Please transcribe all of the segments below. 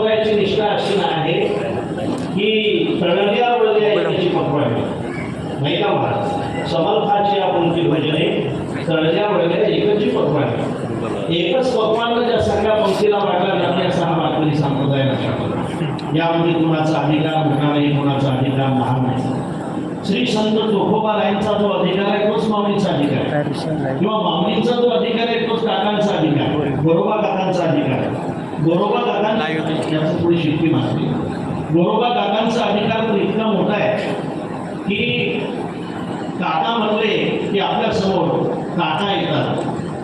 संप्रदायाची निष्ठा अशी आहे. की वळल्या याची पकवाय नाही का महाराज? समर्थाची आपुलकी भजने तळल्या वळल्या एकची पकवाय एकच पकवान ज्या सगळ्या पंक्तीला वाटला जाते असा हा वारकरी संप्रदाय लक्षात यामध्ये कुणाचा अधिकार मोठा नाही कुणाचा अधिकार लहान नाही. श्री संत तुकोबारायांचा जो अधिकार आहे तोच माऊलीचा अधिकार आहे. किंवा माऊलींचा जो अधिकार आहे तोच काकांचा अधिकार. गोरोबा काकांचा अधिकार आहे. गोरोबा काकांचा याचं थोडी शिकवी मागते गोरोबा काकांचा अधिकार तर इतका मोठा आहे की काका म्हणले की आपल्यासमोर काका येतात.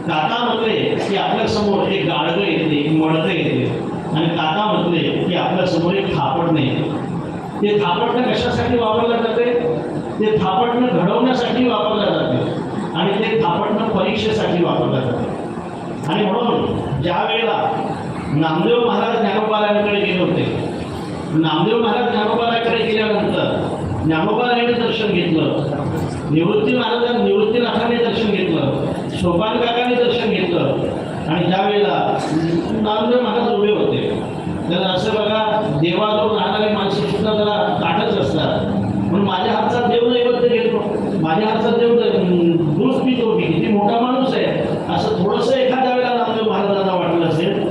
काका म्हणले की आपल्यासमोर एक गाडगं येते एक मडकं येते. आणि काका म्हटले की आपल्यासमोर एक थापडणं येते. ते थापटणं कशासाठी वापरलं जाते? ते थापटणं घडवण्यासाठी वापरलं जाते. आणि ते थापटणं परीक्षेसाठी वापरलं जाते. आणि म्हणून ज्या वेळेला नामदेव महाराज ज्ञानोबारायांकडे गेले होते नामदेव महाराज ज्ञानोबाराकडे गेल्यानंतर ज्ञानोबारायांनी दर्शन घेतलं निवृत्ती महाराजांनी निवृत्तीनाथाने दर्शन घेतलं सोपान काकाने दर्शन घेतलं आणि त्यावेळेला नामदेव महाराज उभे होते तर असं बघा देवाजवळ राहणारे माणसं सुद्धा जरा ताटच असतात म्हणून माझ्या हातचा देव नैवेद्य घेतो माझ्या हातचा देव दूध पितो मी किती मोठा माणूस आहे असं थोडंसं एखाद्या वेळेला नामदेव महाराजांना वाटलं असेल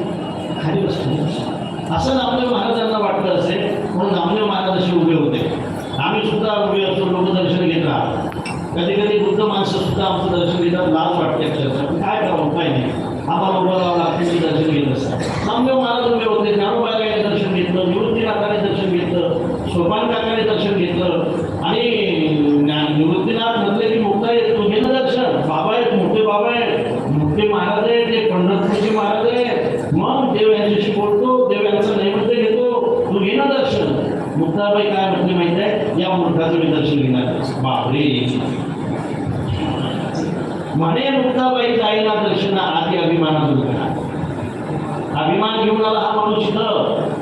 खाली बसतो असं नामदेव महाराजांना वाटलं असेल म्हणून नामदेव महाराज असे उभे होते. आम्ही सुद्धा उभे असतो लोक दर्शन घेत राहतो कधी कधी वृद्ध माणसं सुद्धा आमचं दर्शन घेतात लाज वाटते अक्षरशः. काय करावं काय नाही. आम्हाला उभं राहावं लागते दर्शन घेत असतात. नामदेव महाराज उभे होते ज्ञानोबाईने दर्शन घेतलं निवृत्तीनाथाने दर्शन घेतलं सोपान काकाने दर्शन घेतलं आणि ज्ञान- निवृत्तीनाथ म्हणले की मोठा आहे तू घे ना दर्शन बाबा आहेत मोठे बाबा आहेत मोठे महाराज आहेत ते पंढरपूरचे महाराज आहेत मग देव यांच्याशी बोलतो देव यांचं नैवेद्य घेतो तू घे ना दर्शन मुक्ताबाई काय म्हटली माहिती आहे या मूर्खाचं मी दर्शन घेणार बापरे म्हणे मुक्ताबाई जाईना दर्शना आधी अभिमानात उभा अभिमान घेऊन आला हा माणूस इथं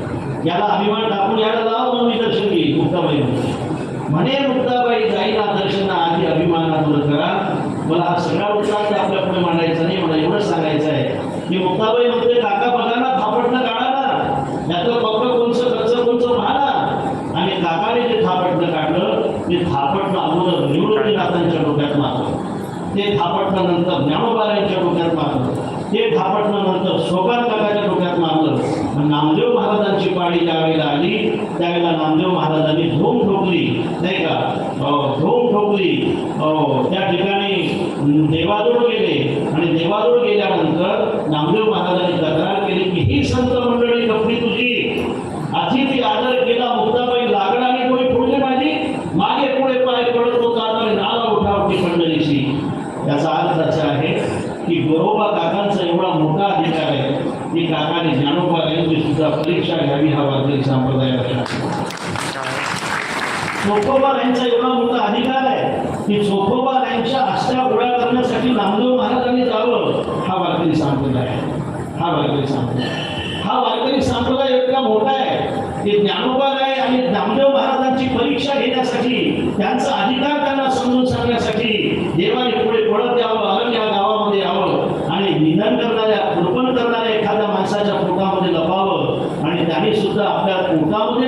याला अभिमान टाकून याला लाव म्हणून मी दर्शन घेईल मुक्ताबाई म्हणे मुक्ताबाई जाईना दर्शना आधी अभिमानात उभं करा. मला हा सगळा वृत्तांत आपल्या पुढे मांडायचा नाही मला एवढंच सांगायचं आहे. की मुक्ताबाई म्हणते काका बघा ना थापटणं काढा ना. यातलं कपडं कोणचं खर्च कोणचं पाहा आणि काकाने जे थापटणं काढलं ते थापटणं अगोदर निवृत्तीनाथांच्या डोक्यात मारलं. ते थापटणं नंतर ज्ञानोबारांच्या डोक्यात मारलं. ते थापटणं नंतर सोपान काकाच्या डोक्यात मारलं. नामदेव महाराजांची पाळी ज्यावेळेला आली त्यावेळेला नामदेव महाराजांनी धोम ठोकली नाही का? धोम ठोकली. अं, त्या ठिकाणी देवाजोड गेले. आणि देवाजोड गेल्यानंतर नामदेव महाराजांनी तक्रार केली की ही संत मंडळी कपडी तुझी. अतिथी आदर केला मुक्ताबाई लागणार कोणी पुढे माझी मागे पुढे पाय पडत होता तर नाला उठावती मंडळीशी. याचा अर्थ असा आहे की गोरोबा काकांचा एवढा मोठा अधिकार आहे. की काकाने ज्ञानोबा सुद्धा परीक्षा घ्यावी हा वारकरी संप्रदाय लक्षात चोखोबा यांचा एवढा मोठा अधिकार आहे की चोखोबा यांच्या अस्त्या गोळा करण्यासाठी नामदेव महाराजांनी जावं हा वारकरी संप्रदाय हा वारकरी संप्रदाय हा वारकरी संप्रदाय इतका मोठा आहे की ज्ञानोबा आहे आणि नामदेव महाराजांची परीक्षा घेण्यासाठी त्यांचा अधिकार त्यांना समजून सांगण्यासाठी देवाने पुढे पडत यावं अलग या गावामध्ये यावं आणि निधन करणाऱ्या कृपण करणाऱ्या एखाद्या माणसाच्या पोटामध्ये लपावं आणि त्यांनी सुद्धा आपल्या पोटामध्ये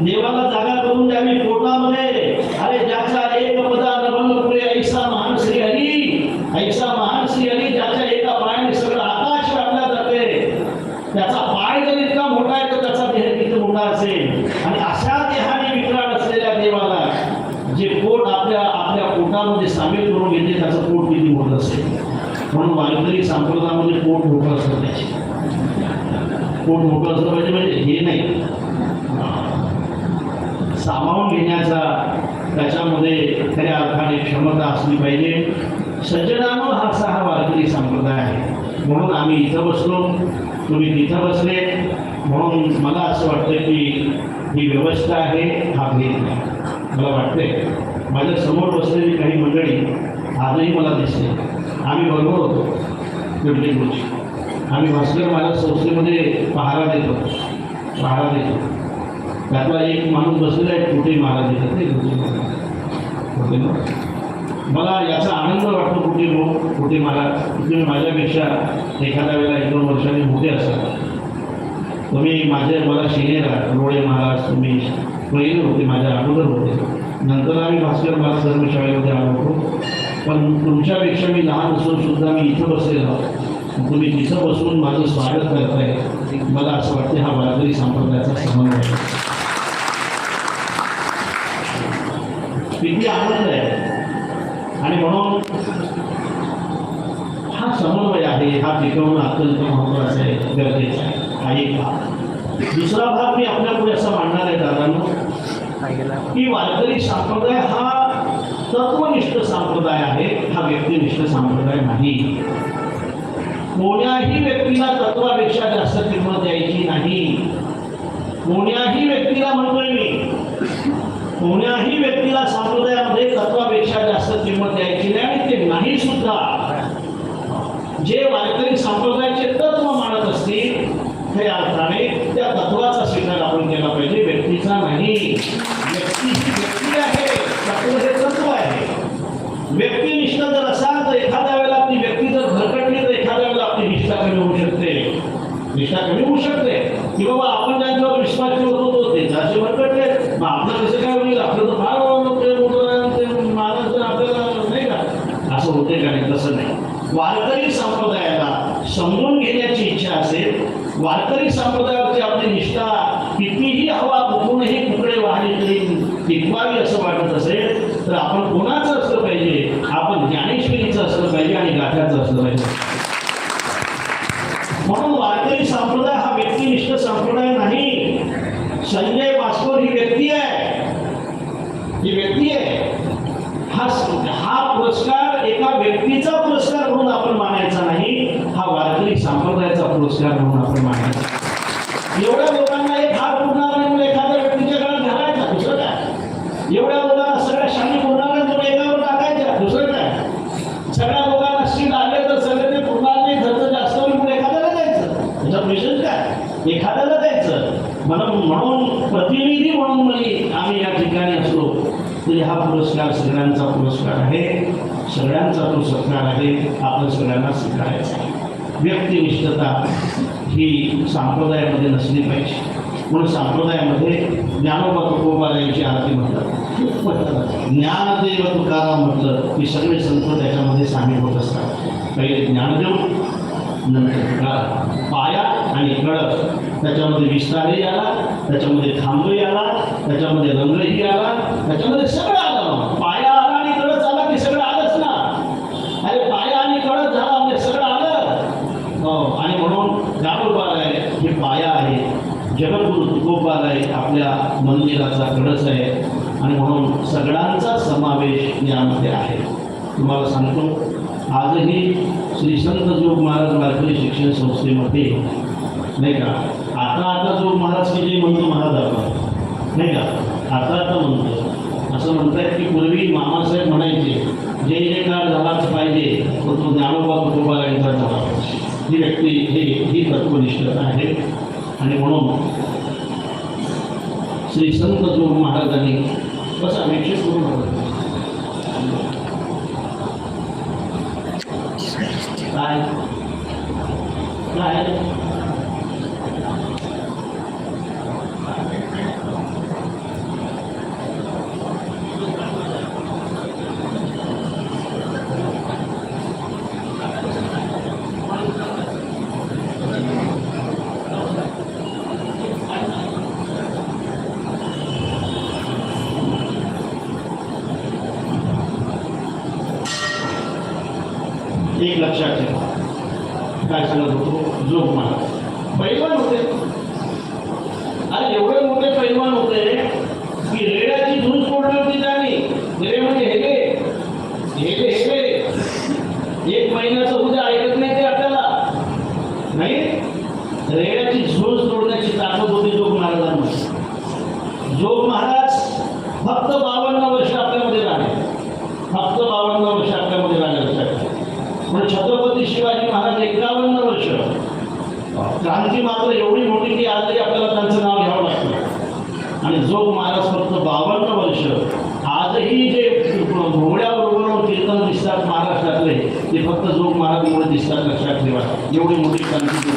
देवाला जागा करून द्यावी पोटामध्ये अरे ज्याचा एक पदा नवल पुढे ऐसा महान श्री हरी ऐसा महान श्री हरी ज्याच्या एका पायाने सगळं आकाश व्यापल्या जाते त्याचा पाय जर इतका मोठा आहे तर त्याचा देह किती मोठा असेल आणि अशा देहाने विक्राळ असलेल्या देवाला जे पोट आपल्या आपल्या पोटामध्ये सामील करून घेते त्याचं पोट किती मोठं असेल म्हणून वारकरी संप्रदायामध्ये पोट मोठं असलं पाहिजे पोट मोठं असलं पाहिजे म्हणजे हे नाही. सामावून घेण्याचा त्याच्यामध्ये खऱ्या अर्थाने क्षमता असली पाहिजे. सज्जनानो हा सहा वारकरी संप्रदाय आहे. म्हणून आम्ही इथं बसलो. तुम्ही तिथं बसले. म्हणून मला असं वाटतं की ही व्यवस्था आहे हा भेद नाही. मला वाटतंय. माझ्यासमोर बसलेली काही मंडळी आजही मला दिसते आम्ही बरोबर होतो. बिल्डिंग गोष्टी आम्ही भास्कर महाराज संस्थेमध्ये पहारा देतो. पहारा देतो. त्यातला एक माणूस बसलेला आहे कुठे महाराज येतात ते कुठे ना? मला याचा आनंद वाटतो कुठे लोक कुठे महाराज तुम्ही माझ्यापेक्षा एखाद्या वेळेला एक दोन वर्षांनी मोठे असतात तुम्ही माझे मला सिनियर आहात. रोडे महाराज तुम्ही पहिले होते माझ्या अगोदर होते. नंतर आम्ही भास्कर महाराज धर्मशाळेमध्ये आलो होतो. पण तुमच्यापेक्षा मी लहान असून सुद्धा मी इथं बसलेलो तुम्ही तिथं बसून माझं स्वागत करताय. मला असं वाटतं हा वारकरी संप्रदायाचा समन्वय आहे. किती आनंद आहे. आणि म्हणून हा समन्वय आहे हा टिकवणं अत्यंत महत्वाचं आहे गरजेचं आहे. हा एक भाग. दुसरा भाग मी आपल्यापुढे असं असा मांडणार आहे दादांनो की वारकरी संप्रदाय हा तत्वनिष्ठ संप्रदाय आहे हा व्यक्तिनिष्ठ संप्रदाय नाही. कोण्याही व्यक्तीला तत्वापेक्षा जास्त किंमत द्यायची नाही. कोण्याही व्यक्तीला म्हणतोय मी कोण्याही व्यक्तीला संप्रदायामध्ये तत्वापेक्षा जास्त किंमत द्यायची नाही आणि ते नाही सुद्धा. जे वारकरी संप्रदायाचे तत्व मानत असतील खऱ्या अर्थाने त्या तत्वाचा स्वीकार आपण केला पाहिजे व्यक्तीचा नाही. व्यक्ती ही व्यक्ती आहे तत्व हे तत्व आहे. व्यक्तिनिष्ठ जर असाल तर एखाद्या वेळेला आपली व्यक्ती जर भरकटली तर एखाद्या वेळेला आपली निष्ठा कमी होऊ शकते निष्ठा कमी होऊ शकते. की बाबा आपण त्यांच्यावर विश्वास ठेवत होतो ते जसे भरकटले मग आपलं कसं काय होईल? आपलं तर फार महाराज आपल्याला नाही का? असं होते का नाही? तसं नाही. वारकरी संप्रदायाला समजून घेण्याची इच्छा असेल वारकरी संप्रदायावरची आपली निष्ठा कितीही हवा कुठूनही कुकडे वाहली तरी टिकवावी असं वाटत असेल तर आपण कोणाचं असलं पाहिजे? आपण ज्ञानेश्वरीचं असलं पाहिजे आणि गाठ्याचं असलं पाहिजे म्हणून वारकरी संप्रदाय हा व्यक्तिनिष्ठ संप्रदाय नाही संजय भास्कर ही व्यक्ती आहे ही व्यक्ती आहे हा हा पुरस्कार एका व्यक्तीचा पुरस्कार म्हणून आपण मानायचा नाही हा वारकरी संप्रदायाचा पुरस्कार म्हणून आपण मानायचा एवढ्या लोकांना एक हात पुरणार नाही म्हणून एखाद्या व्यक्तीच्या गळ्यात घालायचा दुसरं काय? एवढ्या लोकांना सगळ्या शाली पुरणार नाही म्हणून एकावर टाकायच्या दुसरं काय? सगळ्या लोकांना शीट आले तर सगळे ते पुरणार नाही खर्च जास्त होईल म्हणून एखाद्याला द्यायचं. त्याचा विशेष काय? एखाद्याला द्यायचं. म्हणून म्हणून प्रतिनिधी म्हणून म्हणजे आम्ही या ठिकाणी असलो तरी हा पुरस्कार सगळ्यांचा पुरस्कार आहे. सगळ्यांचा तो सत्कार आहे. आपण सगळ्यांना स्वीकारायचा व्यक्तिनिष्ठता ही संप्रदायामध्ये नसली पाहिजे. म्हणून संप्रदायामध्ये ज्ञानोबा तुकोबारायांची आरती म्हणतात ज्ञानदेव तुकाराम म्हटलं की सगळे संत त्याच्यामध्ये सामील होत असतात. पहिले ज्ञानदेव नंतर पाया आणि कळस त्याच्यामध्ये विस्तारही आला त्याच्यामध्ये थांबही आला त्याच्यामध्ये रंगही आला त्याच्यामध्ये सगळं आलं पाया आला आणि कळस आला की सगळं आलंच ना अरे पाया आणि कळस झाला म्हणजे सगळं आलं हो आणि म्हणून ज्ञानोबार आहे हे पाया आहे जगद्गुरु तुकोबार आहे आपल्या मंदिराचा कळस आहे आणि म्हणून सगळ्यांचा समावेश यामध्ये आहे. तुम्हाला सांगतो आजही श्री संत जोग महाराज वारकरी शिक्षण संस्थेमध्ये नाही का? आता आता जोग महाराज की जे म्हणतो महाराज आपण नाही का? आता आता म्हणतो. असं म्हणतात की पूर्वी मामासाहेब म्हणायचे जे जे काळ झालाच पाहिजे तो तो ज्ञानोबा कुटुंबाला यांचा झाला ही व्यक्ती हे ही तत्वनिष्ठता आहे. आणि म्हणून श्री संत जोग महाराजांनी कसं अपेक्षित करू नका काय? काय एक लक्षात ठेवा काय सांगत होतो जोग महाराज पैलवान होते अरे एवढे मोठे पैलवान होते की रेड्याची झूज फोडली होती त्यांनी रेडे म्हणजे हेगे हेगे हेगे एक महिन्याचं उद्या ऐकत नाही ते आपल्याला नाही रेड्याची झूज तोडण्याची ताकद होती जोग जो महाराज फक्त बावन्न वर्ष आपल्यामध्ये राहिले. फक्त बावन्न वर्ष आपल्यामध्ये राहिले लक्षात पण छत्रपती शिवाजी महाराज एकावन्न वर्ष. क्रांती मात्र एवढी मोठी की आजही आपल्याला त्यांचं नाव घ्यावं लागतं. आणि जोग महाराज फक्त बावन्न वर्ष. आजही जे घोड्याबरोबर कीर्तन दिसतात महाराष्ट्रातले ते फक्त जोग महाराजमुळे दिसतात लक्षात ठेवा. एवढी मोठी क्रांती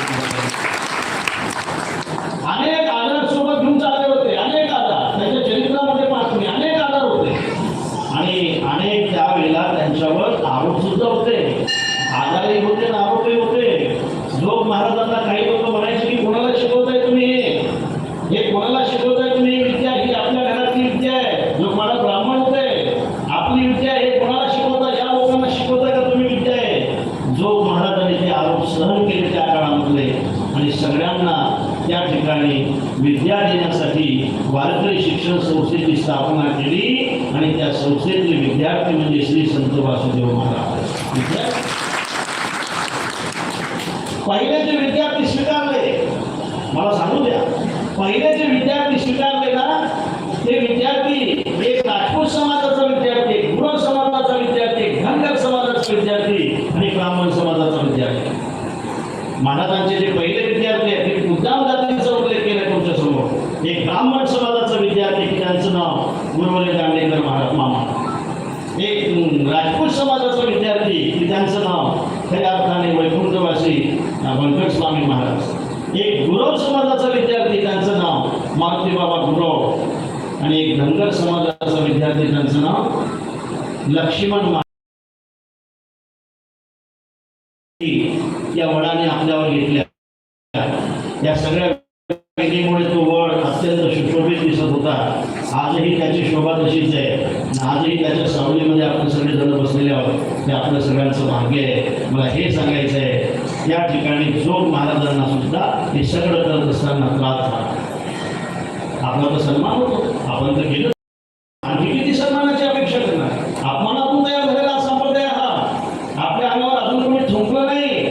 सगळ्यांना त्या ठिकाणी विद्या देण्यासाठी वारकरी शिक्षण संस्थेची स्थापना केली आणि त्या संस्थेतले विद्यार्थी म्हणजे श्री संत वासुदेव महाराज. पहिले जे विद्यार्थी स्वीकारले मला सांगू द्या पहिले जे विद्यार्थी स्वीकारले ना ते विद्यार्थी एक राजपूत समाजाचा विद्यार्थी एक गुरव समाजाचा विद्यार्थी धनगर समाजाचा विद्यार्थी आणि ब्राह्मण समाजाचा विद्यार्थी. महाराजांचे जे पहिले विद्यार्थी आहेत ते मुद्दाम जातीचा उल्लेख केला तुमच्यासमोर एक ब्राह्मण समाजाचा विद्यार्थी त्यांचं नाव गुरुवले दांडेकर महाराज मामा. एक राजपूत समाजाचा विद्यार्थी की त्यांचं नाव खऱ्या अर्थाने वैकुंठवासी अं, व्यंकट स्वामी महाराज. एक गुरव समाजाचा विद्यार्थी त्यांचं नाव मारुती बाबा गुरव. आणि एक धनगर समाजाचा विद्यार्थी त्यांचं नाव लक्ष्मण महाराज. या वडाने आपल्यावर घेतल्या. या सगळ्या वेगळीमुळे तो वड अत्यंत होता. आजही त्याची शोभा तशीच आहे. आजही त्याच्या सावलीमध्ये आपण सगळे जण बसलेले आहोत. हे आपलं सगळ्यांचं भाग्य आहे. मला हे सांगायचं आहे या ठिकाणी जो महाराजांना सुद्धा हे सगळं करत असताना त्रास झाला. आपला तर सन्मान होतो. आपण तर गेलो आणखी किती सन्मानाची अपेक्षा करणार अपमानातून तयार झालेला संप्रदाय हा आपल्या अंगावर अजून कोणी थुंकलं नाही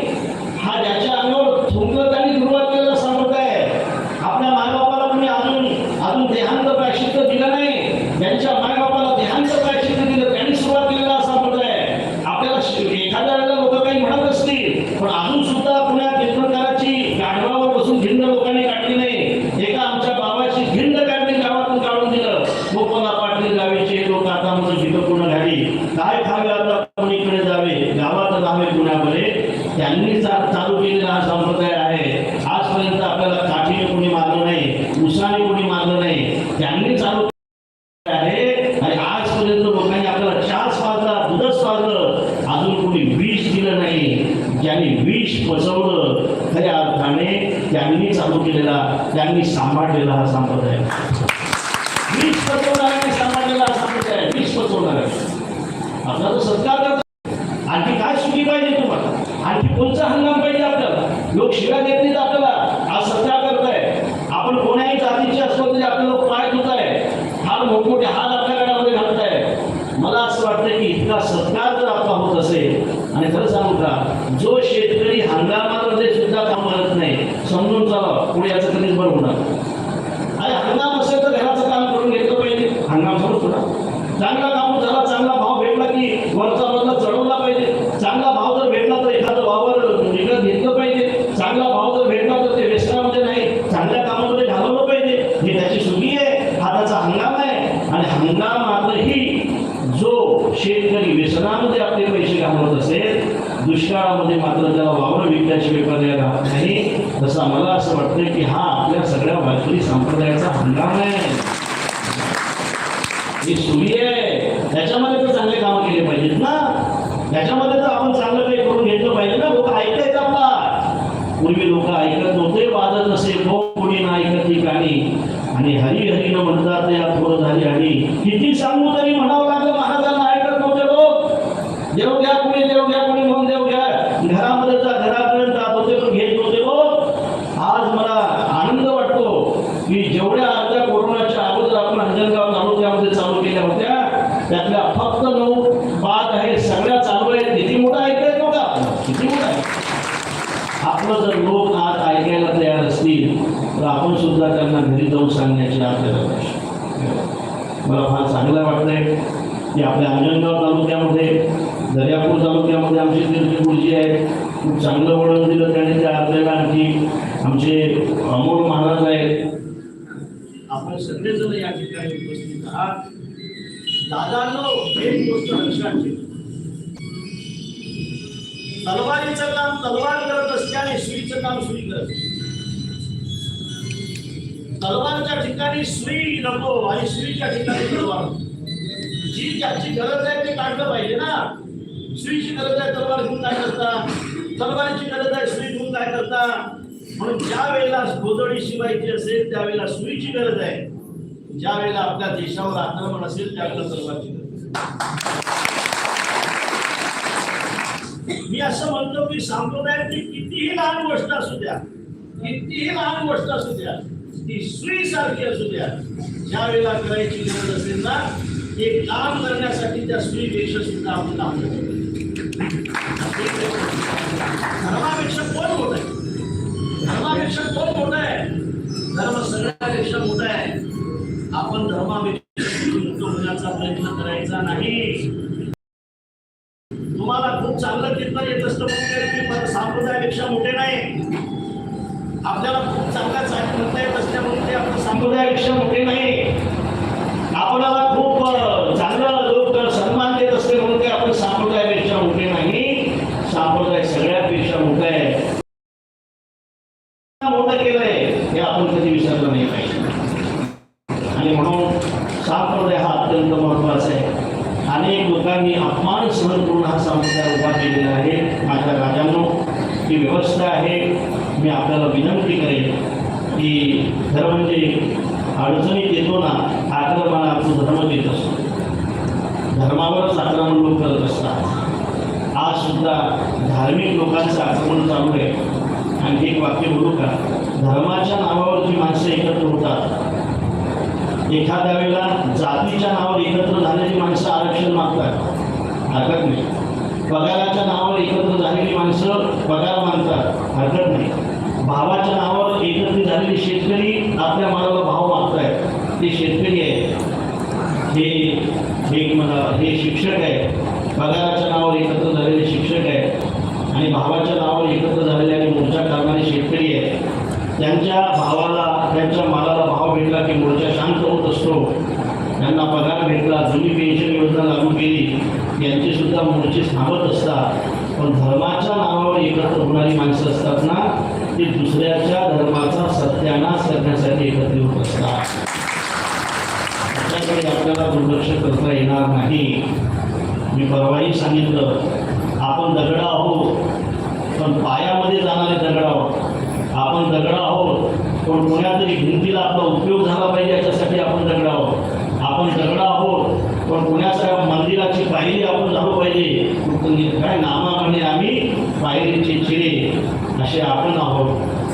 हा ज्याच्या अंगावर थुंकलं त्यांनी सुरुवात केलेला संप्रदाय आहे. आपल्या मायबापाला कोणी अजून अजून देहांत प्रायश्चित्त दिलं नाही ज्यांच्या मायबापाला देहांत प्रायश्चित्त दिलं त्यांनी सुरुवात केलेला संप्रदाय आहे. आपल्याला श- एखाद्या वेळेला लोक काही म्हणत असतील पण अजून सुद्धा पुण्यात कीर्तनकाराची गाढवावर बसून भिंड लोकांनी काढली नाही एका आमच्या बाबाची भिंड काढली गावातून काढून दिलं गोपाला पाटील गावीचे लोक आता म्हणून जिथं पूर्ण घाली काय खावे आता कोणीकडे जावे गावात जावे पुण्यामध्ये त्यांनी चा- चालू केलेला हा संप्रदाय आहे आजपर्यंत आपल्याला काठीने कोणी मारलं नाही उसाने कोणी मारलं नाही त्यांनी चालू आहे आणि आजपर्यंत लोकांनी आपल्याला चहाच पाजला दूधच पाजलं अजून कोणी विष दिलं नाही ज्यांनी विष पचवलं खऱ्या अर्थाने त्यांनी चालू केलेला त्यांनी सांभाळलेला हा संप्रदाय विष पचवणाऱ्यांनी सांभाळलेला हा संप्रदाय विष पचवणारा आपला तो सत्कार करतात आणखी काय सुखी पाहिजे तुम्हाला आणखी कोणचा हंगाम पाहिजे आपल्याला लोक शिव्या देत नाहीत आपल्याला आज सत्कार करताय आपण कोणाही जातीचे असलो तरी आपले लोक पाय धुत आहे फार मोठमोठे हात आपल्या गडामध्ये घालताय मला असं वाटतं की इतका सत्कार जर आपला होत असेल आणि खरं सांगू का जो शेतकरी हंगामामध्ये सुद्धा काम करत नाही समजून चाला पुढे याचं कधीच बरं होणार आणि हंगाम असेल तर घराचं काम करून घेतलं पाहिजे हंगाम समज होणार चांगला काम झाला चांगला भाव भेटला की वरचा मधला चढवला पाहिजे चांगला भाव जर भेटला तर एखादं वावर विकत घेतलं पाहिजे चांगला भाव जर भेटला तर ते व्यसनामध्ये नाही चांगल्या कामामध्ये घालवलं पाहिजे ही त्याची सुखी आहे हा त्याचा हंगाम आहे आणि हंगामातही जो शेतकरी व्यसनामध्ये आपले पैसे घालवत असेल दुष्काळामध्ये मात्र त्याला वावर विकल्याशिवाय पर्याय राहत नाही तसा मला असं वाटतं की हा आपल्या सगळ्या वारकरी संप्रदायाचा हंगाम आहे ही सुरी आहे त्याच्यामध्ये तर चांगले कामं केले पाहिजेत ना त्याच्यामध्ये तर आपण चांगलं काही करून घेतलं पाहिजे ना. लोक का आपला. पूर्वी लोक ऐकत नव्हते वाजत असे. कोणी ना ऐकत ही गाणी. आणि हरी हरी न म्हणतात या थोडं झाली आणि किती सांगू तरी म्हणावं लागलं महाराजांना ऐकत नव्हते लोक देव घ्या कुणी देव घ्या कुणी म्हणून देव घ्या घरामध्ये जा घरापर्यंत जात होते पण घेत नव्हते लोक आज मला आनंद वाटतो की जेवढ्या अर्ध्या कोरोनाच्या अगोदर आपण अंजनगाव तालुक्यामध्ये चालू केल्या होत्या त्यातल्या फक्त नऊ बाद आहे सगळ्या चालू आहेत किती मोठा ऐकतायत नव्हता किती मोठा आहे आपलं जर लोक आज ऐकायला तयार असतील तर आपण सुद्धा त्यांना घरी जाऊन सांगण्याची आपल्याला आवश्यकता आहे. मला फार चांगलं वाटतंय की आपल्या अंजनगाव तालुक्यामध्ये दर्यापूर तालुक्यामध्ये आमचे तीर्थपुरजी आहेत खूप चांगलं वळण दिलं त्याने त्या आपल्याला आणखी आमचे अमोल महाराज आहेत. आपण सगळेजण या ठिकाणी उपस्थित आहात. दादांनो एक गोष्ट लक्षात ठेवा. तलवारीचं काम तलवार करत असते आणि सुईचं काम सुई करत तलवारच्या ठिकाणी सुई नको आणि सुईच्या ठिकाणी तलवार जी ज्याची गरज आहे ते काढलं पाहिजे ना. सुईची गरज आहे तलवार घेऊन काय करता? तलवारीची गरज आहे सुई घेऊन काय करता? म्हणून ज्या वेळेला गोदडी शिवायची असेल त्यावेळेला सुईची गरज आहे. ज्या वेळेला आपल्या देशावर आक्रमण असेल त्यावेळेला तलवारची गरज आहे. मी असं म्हणतो की संप्रदायातली कितीही लहान गोष्ट असू द्या कितीही लहान गोष्ट असू द्या ती सुई सारखी असू द्या. ज्या वेळेला करायची गरज असेल ना एक काम करण्यासाठी त्या सुईपेक्षा सुद्धा आपण काम करतो धर्मापेक्षा कोण मोठं आहे? धर्मापेक्षा कोण मोठं आहे? धर्म सगळ्यापेक्षा मोठा आहे. आपण धर्मापेक्षा होण्याचा प्रयत्न करायचा नाही. तुम्हाला खूप चांगलं कीर्तन येत असतं म्हणून मला संप्रदायापेक्षा मोठे नाही. आपल्याला खूप चांगला चांगलं म्हणता येत असल्यामुळे ते आपण संप्रदायापेक्षा मोठे नाही आपल्याला खूप अं, चांगलं लोक सन्मान देत असते म्हणून ते आपण संप्रदायापेक्षा मोठे नाही संप्रदाय सगळ्यापेक्षा मोठा आहे मोठं केलंय हे आपण कधी विसरलं नाही पाहिजे आणि म्हणून संप्रदाय हा अत्यंत महत्त्वाचा आहे अनेक लोकांनी अपमान सहन करून हा संप्रदाय उभा केलेला आहे माझ्या राजांनो ही व्यवस्था आहे मी आपल्याला विनंती करेल की खरं म्हणजे अडचणीत येतो ना आक्रमण आपलं धर्म देत असतो. धर्मावरच आक्रमण लोक करत असतात. आज सुद्धा धार्मिक लोकांचं आक्रमण चालू आहे. आणखी एक वाक्य बोलू का? धर्माच्या नावावर जी माणसं एकत्र होतात एखाद्या वेळेला जातीच्या नावावर एकत्र झालेली माणसं आरक्षण मागतात. हरकत नाही. पगाराच्या नावावर एकत्र झालेली माणसं पगार मानतात हरकत नाही. भावाच्या नावावर एकत्रित झालेले शेतकरी आपल्या मालाला भाव मागतायत ते शेतकरी आहे. हे एक मला हे शिक्षक आहे. पगाराच्या नावावर एकत्र झालेले शिक्षक आहे. आणि भावाच्या नावावर एकत्र झालेले आणि मोर्चा करणारे शेतकरी आहे. त्यांच्या भावाला त्यांच्या मालाला भाव भेटला की मोर्चा शांत होत असतो. त्यांना पगार भेटला जुनी पेन्शन योजना लागू केली यांचे सुद्धा मोर्चे थांबत असतात. पण धर्माच्या नावावर एकत्र होणारी माणसं असतात ना ते दुसऱ्याच्या धर्माचा सत्यानाश करण्यासाठी एकत्र होत असतात त्याच्याकडे आपल्याला दुर्लक्ष करता येणार नाही. मी परवाही सांगितलं आपण दगड आहोत पण पायामध्ये जाणारे दगड आहोत. आपण दगड आहोत पण कोणातरी भिंतीला आपला उपयोग झाला पाहिजे याच्यासाठी आपण दगड आहोत. आपण दगड आहोत पण कोणाच्या मंदिराची पायरी आपण झालो पाहिजे. पण काय नामाने आम्ही पायरीचे चिरे असे आपण आहोत.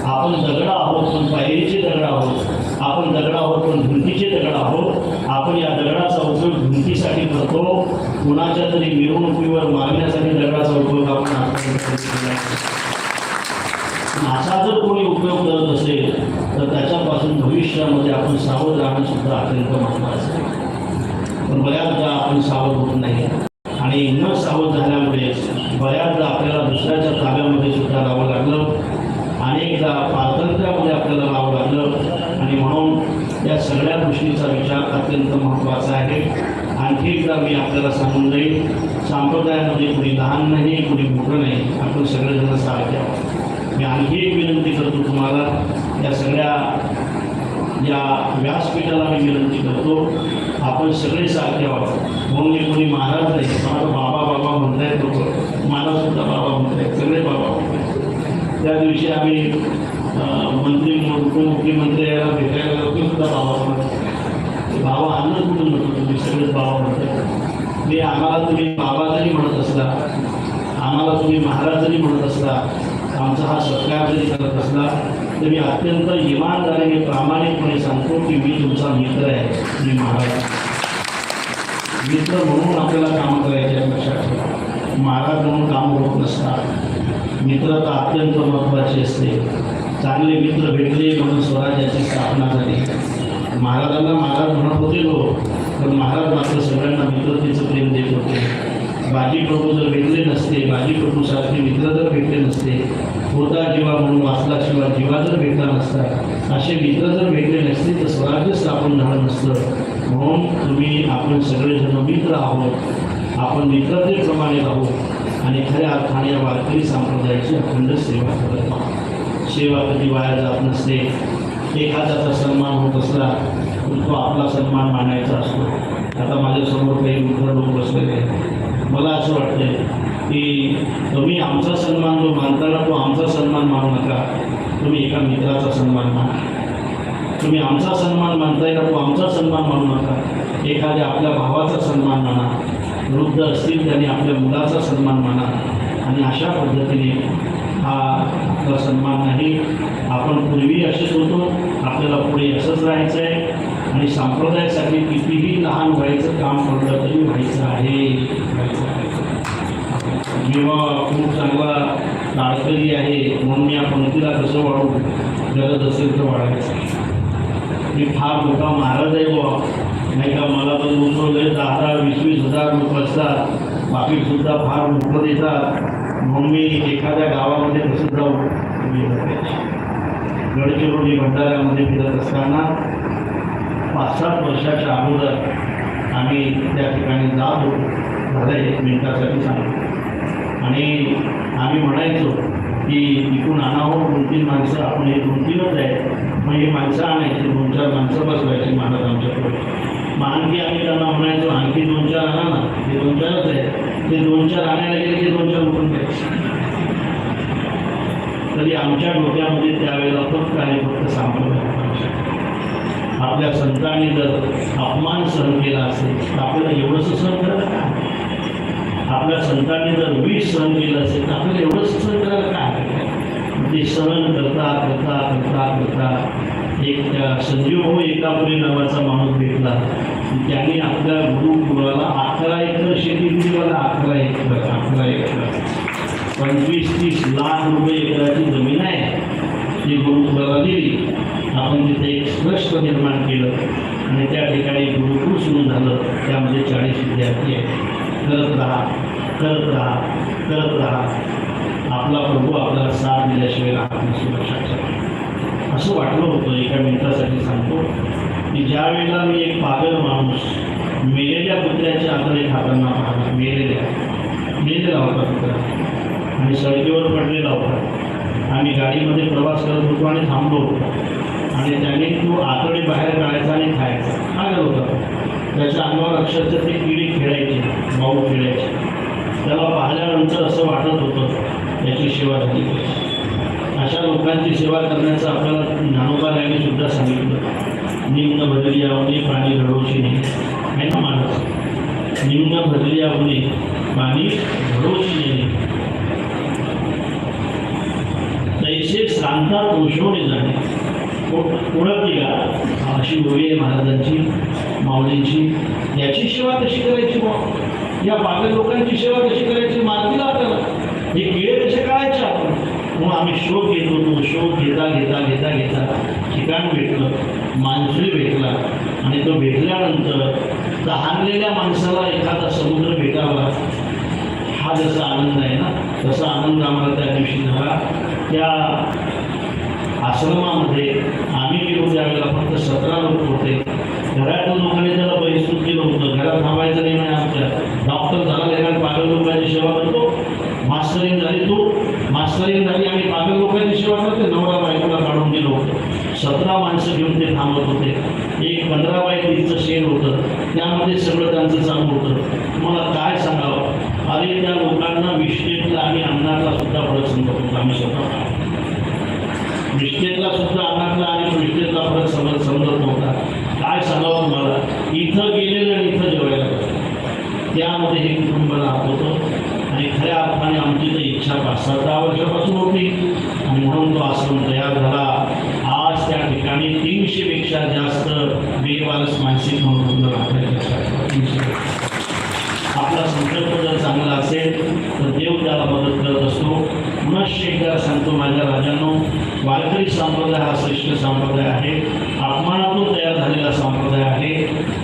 आपण दगड आहोत पण पायरीचे दगड आहोत. आपण दगड आहोत पण भिंतीचे दगड आहोत. आपण या दगडाचा उपयोग भिंतीसाठी करतो. कुणाच्या तरी मिरवणुकीवर मारण्यासाठी दगडाचा उपयोग आपण असा जर कोणी उपयोग करत असेल तर त्याच्यापासून भविष्यामध्ये आपण सावध राहणं सुद्धा अत्यंत महत्वाचं आहे. पण बऱ्याचदा आपण सावध होत नाही. आणि न सावध झाल्या बऱ्याचदा आपल्याला दुसऱ्याच्या ताब्यामध्ये सुद्धा राहावं लागलं अनेकदा पारतंत्र्यामध्ये आपल्याला राहावं लागलं आणि म्हणून या सगळ्या गोष्टीचा विचार अत्यंत महत्त्वाचा आहे. आणखी एकदा मी आपल्याला सांगून जाईल संप्रदायामध्ये कुणी लहान नाही कुणी मोठं नाही. आपण सगळेजण सारखे आहोत. मी आणखी एक विनंती करतो तुम्हाला या सगळ्या या व्यासपीठाला मी विनंती करतो आपण सगळे सारखे आहोत. म्हणून मी कोणी महाराज नाही मला बाबा बाबा म्हणतायत लोक. मला सुद्धा बाबा म्हणतायत सगळे बाबा म्हणतायत. त्या दिवशी आम्ही मंत्री उपमुख्यमंत्री याला भेटायला गेलो सुद्धा बाबा म्हणतात बाबा अन्न कुठून म्हणतो तुम्ही? सगळेच बाबा म्हणतात ते आम्हाला तुम्ही बाबा जरी म्हणत असला आम्हाला तुम्ही महाराज जरी म्हणत असला आमचा हा सत्कार जरी करत असला तर मी अत्यंत इमानदारीने प्रामाणिकपणे सांगतो की मी तुमचा मित्र आहे. मी महाराज. मित्र म्हणून आपल्याला काम करायचे लक्षात ठेवा. महाराज म्हणून काम होत नसतात मित्रता अत्यंत महत्त्वाची असते. चांगले मित्र भेटले म्हणून स्वराज्याची स्थापना झाली. महाराजांना महाराज म्हणत होते तो पण महाराज मात्र सगळ्यांना मित्रतेचं प्रेम देत होते. बाजी प्रभू जर भेटले नसते बाजी प्रभूसारखे मित्र जर भेटले नसते होता जीवा म्हणून वाचला जीवा जर भेटला नसता असे मित्र जर भेटले नसते तर स्वराज्य स्थापन झालं नसतं. म्हणून तुम्ही आपण सगळेजण मित्र आहोत. आपण मित्रतेप्रमाणे राहू. आणि खऱ्या अर्थाने या वारकरी संप्रदायाची अखंड सेवा करत आहोत सेवा कधी वाया जात नसते. एखाद्याचा सन्मान होत असला तर तो आपला सन्मान मानायचा असतो. आता माझ्यासमोर काही मित्र लोक बसलेले मला असं वाटतंय की तुम्ही आमचा सन्मान जो मानताना तो आमचा सन्मान मानू नका. तुम्ही एका मित्राचा सन्मान माना. तुम्ही आमचा सन्मान मानताय ना तो आमचा सन्मान मानू नका. एखाद्या आपल्या भावाचा सन्मान माना. वृद्ध असतील त्यांनी आपल्या मुलाचा सन्मान माना. आणि अशा पद्धतीने हा आपला सन्मान नाही. आपण पूर्वी असेच होतो. आपल्याला पुढे असंच राहायचं आहे आणि संप्रदायासाठी कितीही लहान व्हायचं काम पडलं तरी व्हायचं आहे. जेव्हा खूप चांगला ताळकरी आहे म्हणून मी या पंक्तीला कसं वाढू गरज असेल तर वाढायचं मी फार मोठा महाराज आहे बुवा. नाही का मला तर उचलले दहा दहा वीस वीस हजार लोक असतात. बाकी सुद्धा फार मोठं देतात म्हणून मी एखाद्या गावामध्ये कसं जाऊ गडचिरोली भंडाऱ्यामध्ये फिरत असताना पाच सात वर्षाच्या अगोदर आम्ही त्या ठिकाणी जात. होतो झालं एक मिनिटासाठी सांगतो आणि आम्ही म्हणायचो की इकडून आणावं दोन तीन माणसं आपण हे दोन तीनच आहे मग हे माणसं आणायची दोन चार माणसं बसवायची महाराज आमच्याकडे मग आणखी आम्ही त्यांना म्हणायचो आणखी दोन चार आणा ना ते दोन चारच आहे ते दोन चार आणायला गेले की दोन चार उठून घ्यायचे तरी आमच्या डोक्यामध्ये त्यावेळेला फक्त आणि फक्त सांभाळ आपल्या संतांनी जर अपमान सहन केला असेल तर आपल्याला एवढंच सहन करायला काय? आपल्या संतांनी जर विष सहन केलं असेल तर आपल्याला एवढंच सहन करायला काय? ते सहन करता करता करता करता एक त्या संजीव भाऊ एकापुरी नावाचा माणूस भेटला. त्याने आपल्या गुरुकुलाला अकरा एकर शेती दिली मला अकरा एकर अकरा एकर. पंचवीस तीस लाख रुपये एकराची जमीन आहे. ती गुरुकुलाला दिली. आपण तिथे एक ट्रस्ट निर्माण केलं. आणि त्या ठिकाणी गुरुकुल सुरू झालं. त्यामध्ये चाळीस विद्यार्थी आहेत. करत राहा करत राहा करत राहा. आपला प्रभू आपल्याला साथ दिल्याशिवाय राहत सुरक्षा लक्षात ठेवा. असं वाटलं होतं एका मित्रासाठी सांगतो. की ज्या वेळेला मी एक पागल माणूस मेलेल्या आत एक खाताना पाहिला मेलेल्या मेलेला होता कुत्रा. आणि सडकीवर पडलेला होता. आम्ही गाडीमध्ये प्रवास करत होतो आणि थांबलो होतो. आणि त्याने तो आतडे बाहेर काढायचा आणि खायचा. पागल होता. त्याच्या अंगावर अक्षरशः ते किडी खेळायचे भाऊ खेळायचे. त्याला पाहिल्यानंतर असं वाटत होतं याची सेवा झाली पाहिजे. अशा लोकांची सेवा करण्याचं आपल्याला ज्ञानोबा यांनी सुद्धा सांगितलं. निम्न भरली आवडी पाणी घडवशी नाही आहे ना माणूस. निम्न भरली आवडी पाणी घडवची नाही तैसे सांगता पोषवणे जाणे. ओळखली का अशी गोळी आहे महाराजांची माऊलींची याची सेवा कशी करायची मग या पागल लोकांची सेवा कशी करायची? मार्गीला आपल्याला. हे किडे कसे काढायचे आपण? मग आम्ही शोध घेत होतो शोध घेता घेता घेता घेता. ठिकाण भेटलं माणसरी भेटला. आणि तो भेटल्यानंतर तहानलेल्या माणसाला एखादा समुद्र भेटावा. हा जसा आनंद आहे ना तसा आनंद आम्हाला त्या दिवशी झाला. त्या आश्रमामध्ये आम्ही गेलो त्यावेळेला फक्त सतरा लोक होते. घरातून लोकांनी त्याला बहिष्कृत केलं होतं. घरात थांबायचं नाही म्हणे आमच्या. डॉक्टर झाला घरात पागल लोकांची सेवा करतो. मास्टरिंग झाली तो. मास्टरिंग झाली आणि बावीस लोकांची सेवा करते नवरा बायकोला काढून गेलो सतरा माणसं घेऊन ते थांबत होते. एक पंधरा बाय तीसचं शेर होतं. त्यामध्ये सगळं त्यांचं चालू होतं. मला काय सांगावं? अरे त्या लोकांना विष्णेतला आणि अन्नातला सुद्धा फरक समजत. होता आम्ही स्वतः विष्णेतला सुद्धा अन्नातला आणि विष्णेतला फरक समज समजत नव्हता. काय सांगावं मला इथं गेलेलं आणि इथं जेवायला त्यामध्ये हे कुटुंब राहत होतं. आणि खऱ्या अर्थाने आमची तर इच्छा पाच सात दहा वर्षापासून होती आणि म्हणून तो आश्रम तयार झाला. आज त्या ठिकाणी तीनशेपेक्षा जास्त बेवारस मानसिक म्हणून आपला संकल्प जर चांगला असेल तर देव त्याला मदत करत असतो. पुनश्च एकदा सांगतो माझ्या राजांनो वारकरी संप्रदाय हा श्रेष्ठ संप्रदाय आहे. अपमानातून तयार झालेला संप्रदाय आहे.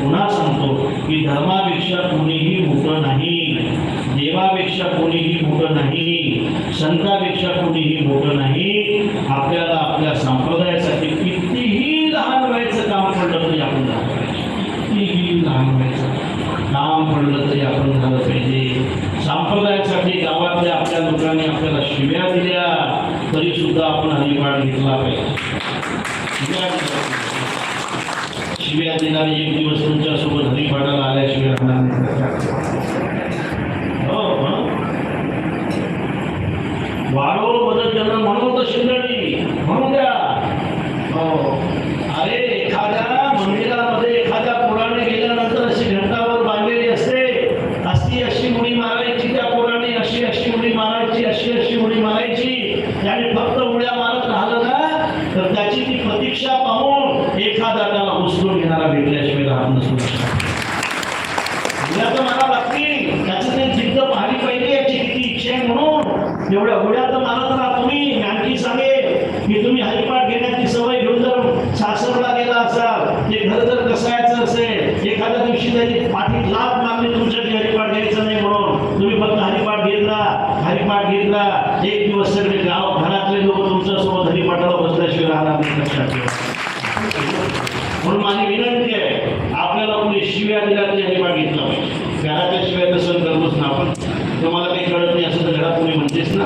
पुन्हा सांगतो की धर्मापेक्षा कोणीही मोठं नाही. देवापेक्षा कोणीही मोठं नाही. संतापेक्षा कोणीही मोठं नाही आपल्याला आपल्या संप्रदायासाठी कितीही लहान व्हायचं काम पडलं तरी आपण झालं कितीही लहान व्हायचं काम पडलं तरी आपण झालं पाहिजे संप्रदायासाठी गावातल्या आपल्या लोकांनी आपल्याला शिव्या दिल्या तरी सुद्धा आपण हरिपाठ घेतला पाहिजे शिव्या पाहिजे. शिव्या देणारे एक दिवस तुमच्यासोबत हरिपाठाला आल्याशिवाय राहणार नाही. हो हं? वाढव बदल त्यांना म्हणून तर शिंदडी म्हणून द्या हो अरे एखाद्या मंदिरामध्ये एखाद्या पुराणे गेल्यानंतर अशी घंटावर बांधलेली असते अशी अशी मुडी मारायची त्या पोराने अशी अशी मुडी मारायची अशी अशी मुडी मारायची घेणारा भेटल्याशिवाय राहत नसतो उद्या तर मला लागतील त्याचं ते जिद्द पाहिली पाहिजे याची किती इच्छा आहे म्हणून एवढ्या उड्या तर मला तर तुम्ही मी आणखी सांगेल की तुम्ही हरिपाठ घेण्याची सवय घेऊन जर सासरला गेला असाल ते घर जर कसायचं असेल एखाद्या दिवशी जरी पाठीत लाभ मारली तुमच्यासाठी हरिपाठ घ्यायचं नाही म्हणून तुम्ही फक्त हरिपाठ घेतला हरिपाठ घेतला एक दिवस सगळे गाव घरातले लोक तुमच्यासोबत हरिपाठाला बसल्याशिवाय राहणार नाही लक्षात ठेवा म्हणून माझी विनंती आहे आपल्याला कोणी शिव्या दिल्या तरी हे मागितलं पाहिजे घराच्या शिव्या तसं करतोच ना आपण तुम्हाला काही कळत नाही असं तर घरात कोणी म्हणतेस ना.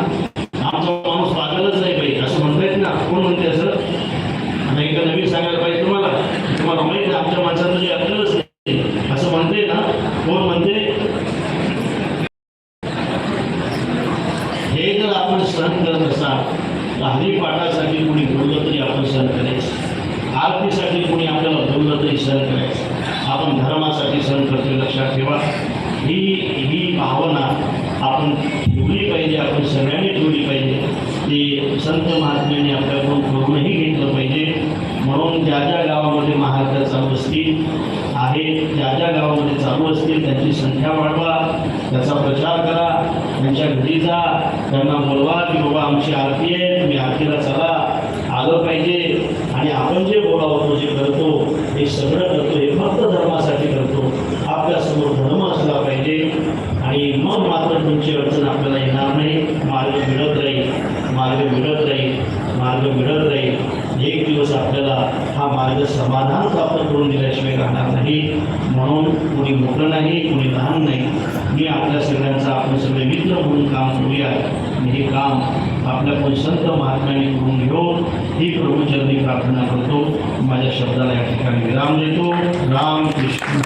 आमचा माणूस पागलच नाही पाहिजे असं म्हणतायत ना कोण म्हणते असं आता एका नवीन सांगायला पाहिजे तुम्हाला तुम्हाला माहिती आहे, आमच्या माणसाचं जे अक्कलच नाही असं म्हणते ना कोण म्हणते हे जर आपण सहन करत असाल तर हरिपाठासाठी कोणी बोललं तरी आपण सहन करायचं आरतीसाठी कोणी आपल्याला बोललं तरी सहन करायचं आपण धर्मासाठी सहन करतोय लक्षात ठेवा ही ही भावना आपण ठेवली पाहिजे आपण सगळ्यांनी ठेवली पाहिजे ते संत महात्म्यांनी आपल्याकडून करूनही घेतलं पाहिजे म्हणून ज्या ज्या गावामध्ये महाराष्ट्र चालू असतील आहे ज्या ज्या गावामध्ये चालू असतील त्यांची संख्या वाढवा त्याचा प्रचार करा. त्यांच्या घरी जा. त्यांना बोलवा की बाबा आमची आरती आहे. तुम्ही आरतीला चला. आलं पाहिजे. आणि आपण जे बोलावतो जे करतो हे सगळं करतो. हे फक्त धर्मासाठी करतो. आपल्यासमोर धर्म असला पाहिजे. आणि मग मात्र तुमची अडचण आपल्याला येणार नाही. मार्ग मिळत राहील. मार्ग मिळत राहील. मार्ग मिळत राहील. एक दिवस आपल्याला हा मार्ग समाधान प्राप्त करून दिल्याशिवाय राहणार नाही. म्हणून कोणी मोठं नाही कोणी लहान नाही. मी आपल्या सगळ्यांचा आपण सगळे मित्र म्हणून काम करूया. आणि हे काम आपल्या कोण संत महात्म्याने करून घेऊन ही प्रभूचरणी प्रार्थना करतो. माझ्या शब्दाला या ठिकाणी विराम देतो. राम कृष्ण.